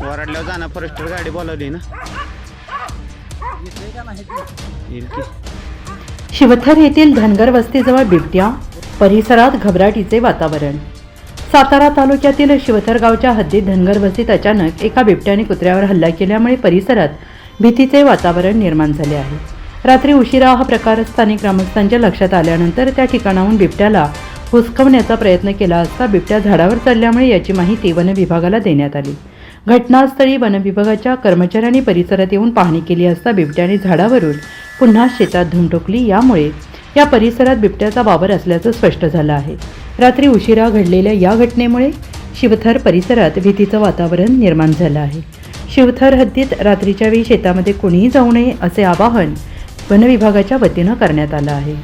वराडल्यावर जाणार फॉरेस्टर गाडी बोलावली ना. येईल की. शिवथर येथील धनगर वस्तीजवळ बिबट्या परिसरात घबराटीचे वातावरण. सातारा तालुक्यातील शिवथर गावच्या हद्दीत धनगर वस्तीत अचानक एका बिबट्याने कुत्र्यावर हल्ला केल्यामुळे परिसरात भीतीचे वातावरण निर्माण झाले आहे. रात्री उशिरा हा प्रकार स्थानिक ग्रामस्थांच्या लक्षात आल्यानंतर त्या ठिकाणाहून बिबट्याला हुसकवण्याचा प्रयत्न केला असता बिबट्या झाडावर चढल्यामुळे याची माहिती वन विभागाला देण्यात आली. घटनास्थळी वन विभागाच्या कर्मचाऱ्यांनी परिसरात येऊन पाहणी केली असता बिबट्याने झाडावरून पुन्हा शेतात धुमटोकली यामुळे या परिसरात बिबट्याचा वावर असल्याचं स्पष्ट झालं आहे. रात्री उशिरा घडलेल्या या घटनेमुळे शिवथर परिसरात भीतीचं वातावरण निर्माण झालं आहे. शिवथर हद्दीत रात्रीच्या वेळी शेतामध्ये कोणीही जाऊ नये असे आवाहन वनविभागाच्या वतीनं करण्यात आलं आहे.